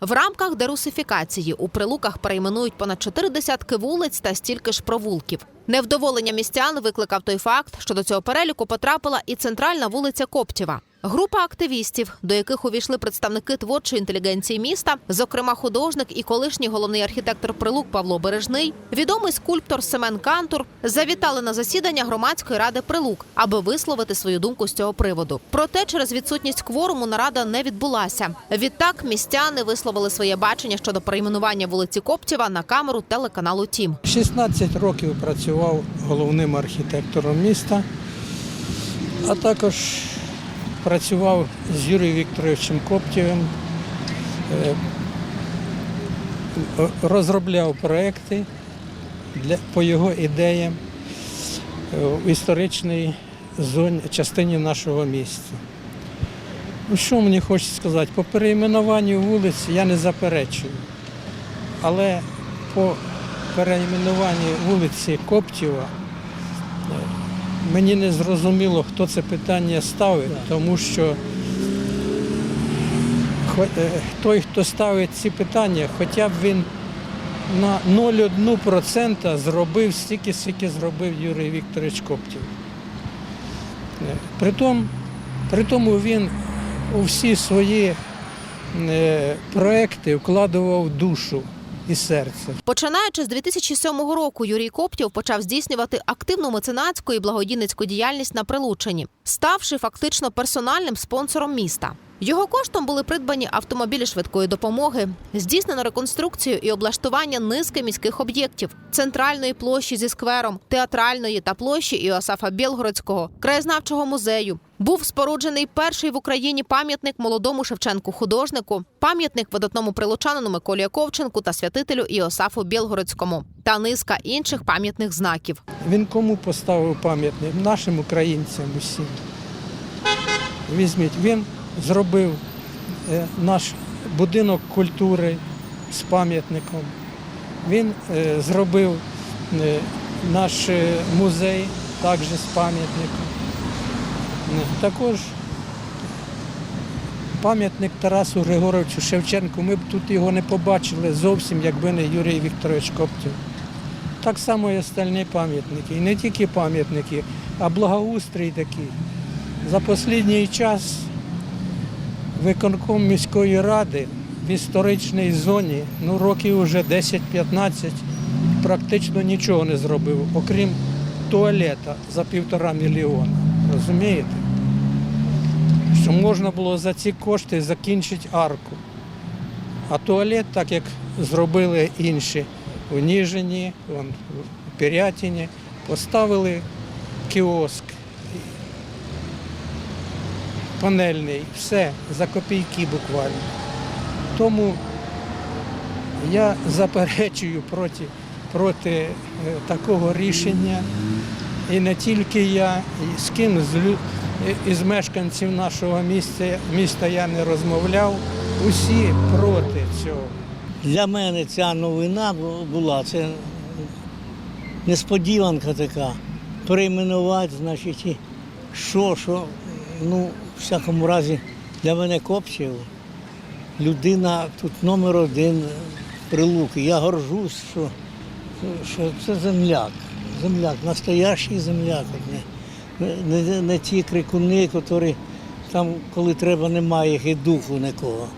В рамках дерусифікації у прилуках перейменують понад чотири десятки вулиць та стільки ж провулків. Невдоволення містян викликав той факт, що до цього переліку потрапила і центральна вулиця Коптєва. Група активістів, до яких увійшли представники творчої інтелігенції міста, зокрема художник і колишній головний архітектор Прилук Павло Бережний, відомий скульптор Семен Кантур, завітали на засідання громадської ради Прилук, аби висловити свою думку з цього приводу. Проте через відсутність кворуму нарада не відбулася. Відтак містяни висловили своє бачення щодо перейменування вулиці Коптєва на камеру телеканалу Тім. 16 років працював головним архітектором міста, а також працював з Юрієм Вікторовичем Коптєвим, е, розробляв проекти для, по його ідеям е, в історичній зоні, частині нашого міста. Ну, що мені хочеться сказати? По перейменуванню вулиць я не заперечую. Але по перейменуванні вулиці Коптєва е, мені не зрозуміло, хто це питання ставить, тому що е, той, хто ставить ці питання, хоча б він на 0,1% зробив стільки, скільки зробив Юрій Вікторович Коптєв. Е, Притом, при тому він у всі свої е, проекти вкладував душу і серце. Починаючи з 2007 року, Юрій Коптєв почав здійснювати активну меценатську і благодійницьку діяльність на Прилуччині, ставши фактично персональним спонсором міста. Його коштом були придбані автомобілі швидкої допомоги, здійснено реконструкцію і облаштування низки міських об'єктів, центральної площі зі сквером, театральної та площі Іосафа Білгородського, краєзнавчого музею. Був споруджений перший в Україні пам'ятник молодому Шевченку художнику, пам'ятник видатному прилучанину Миколі Ковченку та святителю Іосафу Білгородському та низка інших пам'ятних знаків. Він кому поставив пам'ятник? Нашим українцям усім. Візьміть, він зробив е, наш будинок культури з пам'ятником. Він е, зробив е, наш музей також з пам'ятником. Також пам'ятник Тарасу Григоровичу Шевченку. Ми б тут його не побачили зовсім, якби не Юрій Вікторович Коптів. Так само і остальні пам'ятники. І не тільки пам'ятники, а благоустрій такий. За останній час виконком міської ради в історичній зоні, ну років вже 10-15, практично нічого не зробив, окрім туалета за півтора мільйона. Розумієте? Що можна було за ці кошти закінчити арку. А туалет, так як зробили інші у Ніжині, у Пірятіні, поставили кіоск панельний, все за копійки буквально. Тому я заперечую проти, проти е, такого рішення. І не тільки я, з ким з із мешканців нашого міста, міста я не розмовляв. Усі проти цього. Для мене ця новина була, це несподіванка така. Перейменувати, значить, що, що, ну, всякому разі, для мене Копчев, людина тут номер один прилуки. Я горжусь, що, що це земляк. Земляк, настоящий земляк. Не, не, не ті крикуни, які там, коли треба, немає їх і духу нікого.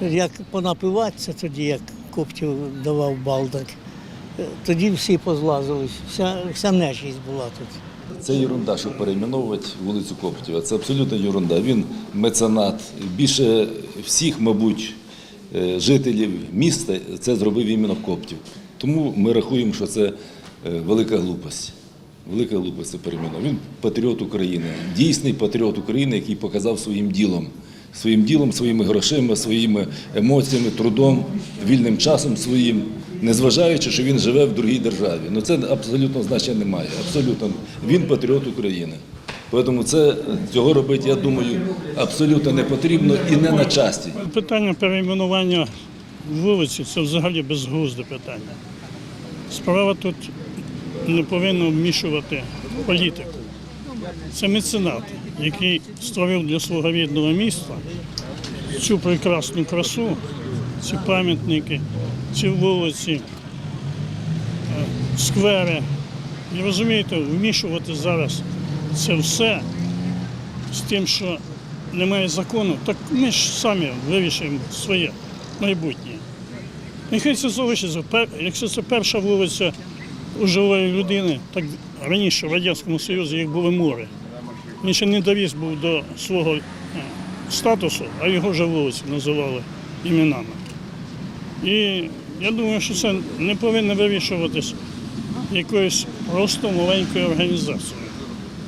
Як понапиватися тоді, як Коптів давав балдак, е, тоді всі позлазились, вся, вся нечість була тут. Це ерунда, щоб перейменовувати вулицю Коптєва. Це абсолютно ерунда. Він меценат. Більше всіх, мабуть, е, жителів міста це зробив іменно Коптів. Тому ми рахуємо, що це е, велика глупость. Велика глупость це перейменувати. Він патріот України, дійсний патріот України, який показав своїм ділом. Своїм ділом, своїми грошима, своїми емоціями, трудом, вільним часом своїм, незважаючи, що він живе в другій державі. Ну це абсолютно значення немає. Абсолютно він патріот України. Тому це цього робити, я думаю, абсолютно не потрібно і не на часі. Питання перейменування вулиці це взагалі безглузде питання. Справа тут не повинна вмішувати політику. Це меценат, який створив для свого рідного міста цю прекрасну красу ці пам'ятники, ці вулиці, е, сквери. І розумієте, вмішувати зараз це все з тим, що немає закону, так ми ж самі вирішуємо своє майбутнє. Нехай це залишиться. Якщо це перша вулиця у живої людини, так раніше в Радянському Союзі їх було море. Він ще не довіз був до свого е, статусу, а його вже вулиці називали іменами. І я думаю, що це не повинно вирішуватись якоюсь просто маленькою організацією.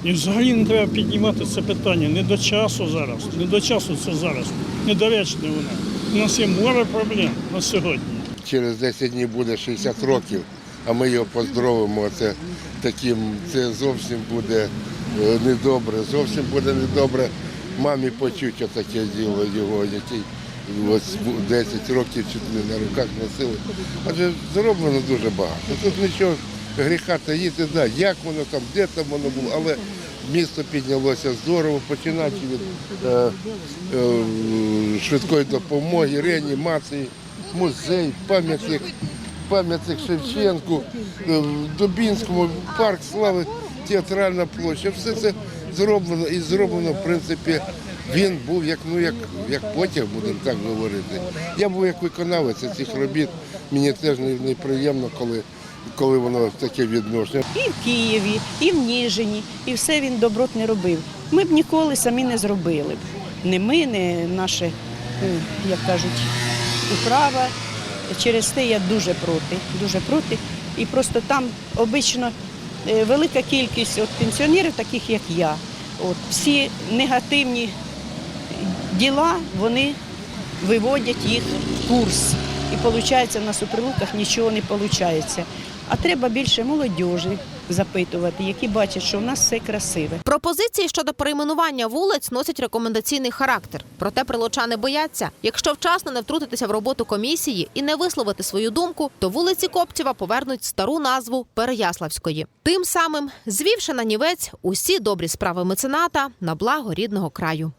І взагалі не треба піднімати це питання не до часу зараз, не до часу це зараз, недоречне воно. У нас є море проблем на сьогодні. через 10 днів буде 60 років, а ми його поздоровимо. Це таким, це зовсім буде е, недобре. Зовсім буде недобре мамі почуть отаке діло його, який ось 10 років чуть не на руках носили. Адже зроблено дуже багато. Тут нічого гріха таїти, да, як воно там, де там воно було, але місто піднялося здорово, починаючи від е, е, швидкої допомоги, реанімації, музей, пам'ятник, пам'ятник Шевченку, е, Дубінському, парк слави, театральна площа. Все це зроблено і зроблено, в принципі, він був як, ну, як, як потяг, будемо так говорити. Я був як виконавець цих робіт. Мені теж неприємно, коли, коли воно таке відношення. і в Києві, і в Ніжині, і все він доброт не робив. Ми б ніколи самі не зробили б. Не ми, не наше, е, як кажуть, управа. Через те я дуже проти, дуже проти. І просто там обично е, велика кількість от пенсіонерів, таких як я. От, всі негативні діла вони виводять їх в курс. І виходить, в нас у прилуках нічого не виходить. А треба більше молодіжі запитувати, які бачать, що в нас все красиве. Пропозиції щодо перейменування вулиць носять рекомендаційний характер. Проте прилучани бояться, якщо вчасно не втрутитися в роботу комісії і не висловити свою думку, то вулиці Коптєва повернуть стару назву Переяславської. Тим самим звівши на нівець усі добрі справи мецената на благо рідного краю.